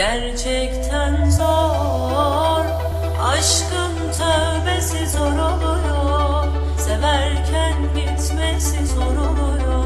Gerçekten zor. Aşkın tövbesi zor oluyor. Severken gitmesi zor oluyor.